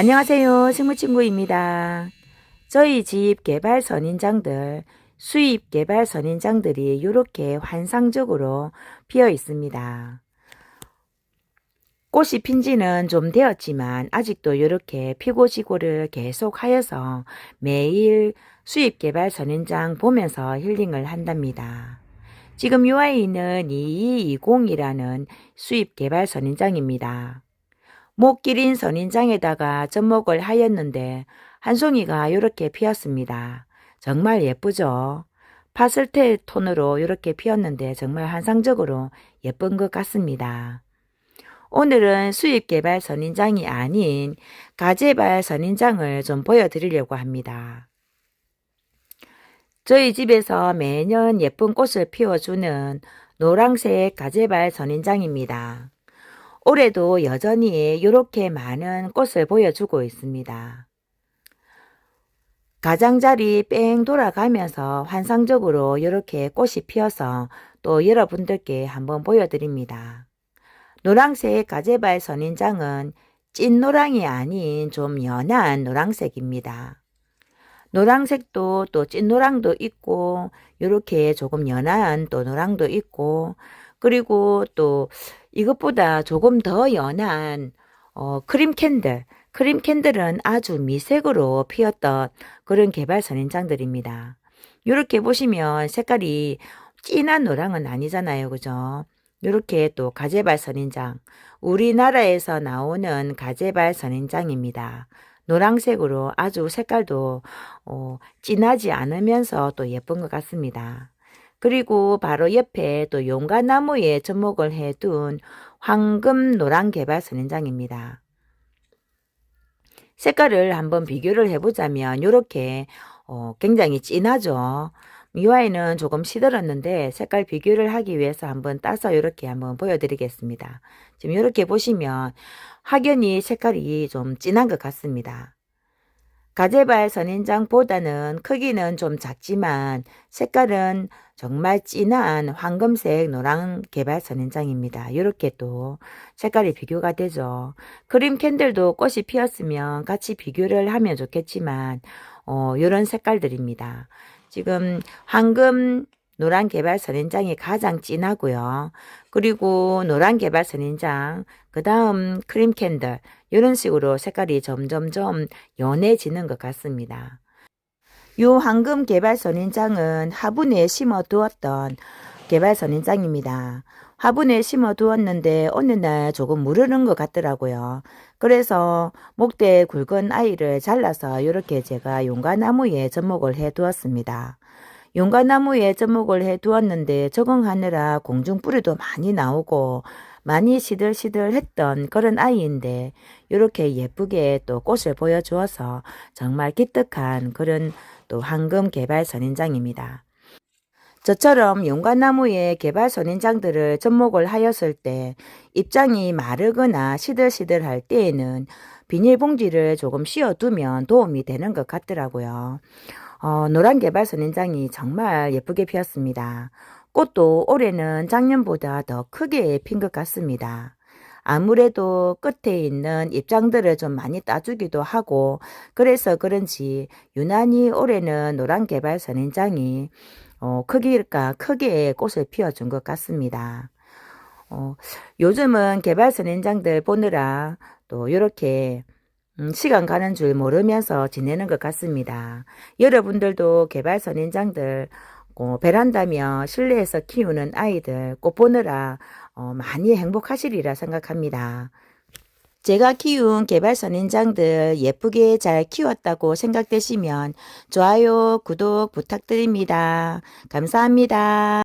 안녕하세요. 식물친구입니다. 저희 집 개발 선인장들, 수입 개발 선인장들이 이렇게 환상적으로 피어 있습니다. 꽃이 핀 지는 좀 되었지만 아직도 이렇게 피고 지고를 계속 하여서 매일 수입 개발 선인장 보면서 힐링을 한답니다. 지금 이 아이는 2220이라는 수입 개발 선인장입니다. 목 기린 선인장에다가 접목을 하였는데 한 송이가 이렇게 피었습니다. 정말 예쁘죠? 파슬텔 톤으로 이렇게 피었는데 정말 환상적으로 예쁜 것 같습니다. 오늘은 수입 개발 선인장이 아닌 가재발 선인장을 좀 보여드리려고 합니다. 저희 집에서 매년 예쁜 꽃을 피워주는 노랑색 가재발 선인장입니다. 올해도 여전히 이렇게 많은 꽃을 보여주고 있습니다. 가장자리 뺑 돌아가면서 환상적으로 이렇게 꽃이 피어서 또 여러분들께 한번 보여드립니다. 노랑색 가재발 선인장은 찐 노랑이 아닌 좀 연한 노랑색입니다. 노랑색도 또 찐 노랑도 있고 이렇게 조금 연한 또 노랑도 있고 그리고 또 이것보다 조금 더 연한 어, 크림 캔들 크림 캔들은 아주 미색으로 피었던 그런 개발 선인장들입니다. 이렇게 보시면 색깔이 진한 노랑은 아니잖아요. 그죠? 이렇게 또 가재발 선인장 우리나라에서 나오는 가재발 선인장입니다. 노랑색으로 아주 색깔도 어, 진하지 않으면서 또 예쁜 것 같습니다. 그리고 바로 옆에 또 용과나무에 접목을 해둔 황금 노랑 개발 선인장입니다. 색깔을 한번 비교를 해보자면 이렇게 어, 굉장히 진하죠. 이 아이는 조금 시들었는데 색깔 비교를 하기 위해서 한번 따서 이렇게 한번 보여드리겠습니다. 지금 이렇게 보시면 확연히 색깔이 좀 진한 것 같습니다. 가재발 선인장보다는 크기는 좀 작지만 색깔은 정말 진한 황금색 노랑 개발 선인장입니다. 이렇게 또 색깔이 비교가 되죠. 크림 캔들도 꽃이 피었으면 같이 비교를 하면 좋겠지만 어, 이런 색깔들입니다. 지금 황금 노란 개발 선인장이 가장 진하고요. 그리고 노란 개발 선인장, 그 다음 크림 캔들 이런 식으로 색깔이 점점점 연해지는 것 같습니다. 요 황금 개발 선인장은 화분에 심어 두었던 개발 선인장입니다. 화분에 심어 두었는데 어느 날 조금 무르는 것 같더라고요. 그래서 목대 굵은 아이를 잘라서 이렇게 제가 용과나무에 접목을 해 두었습니다. 용과나무에 접목을 해 두었는데 적응하느라 공중 뿌리도 많이 나오고 많이 시들시들했던 그런 아이인데 이렇게 예쁘게 또 꽃을 보여주어서 정말 기특한 그런 또 황금 개발 선인장입니다. 저처럼 용과나무의 개발 선인장들을 접목을 하였을 때 입장이 마르거나 시들시들할 때에는 비닐봉지를 조금 씌워두면 도움이 되는 것 같더라고요. 어, 노란 개발 선인장이 정말 예쁘게 피었습니다. 꽃도 올해는 작년보다 더 크게 핀 것 같습니다. 아무래도 끝에 있는 입장들을 좀 많이 따주기도 하고 그래서 그런지 유난히 올해는 노란 개발 선인장이 어, 크기가 크게 꽃을 피워준 것 같습니다. 어, 요즘은 개발 선인장들 보느라 또 이렇게 음, 시간 가는 줄 모르면서 지내는 것 같습니다. 여러분들도 개발 선인장들 어, 베란다며 실내에서 키우는 아이들 꽃 보느라 어, 많이 행복하시리라 생각합니다. 제가 키운 개발 선 인장들 예쁘게 잘 키웠다고 생각되시면 좋아요, 구독 부탁드립니다. 감사합니다.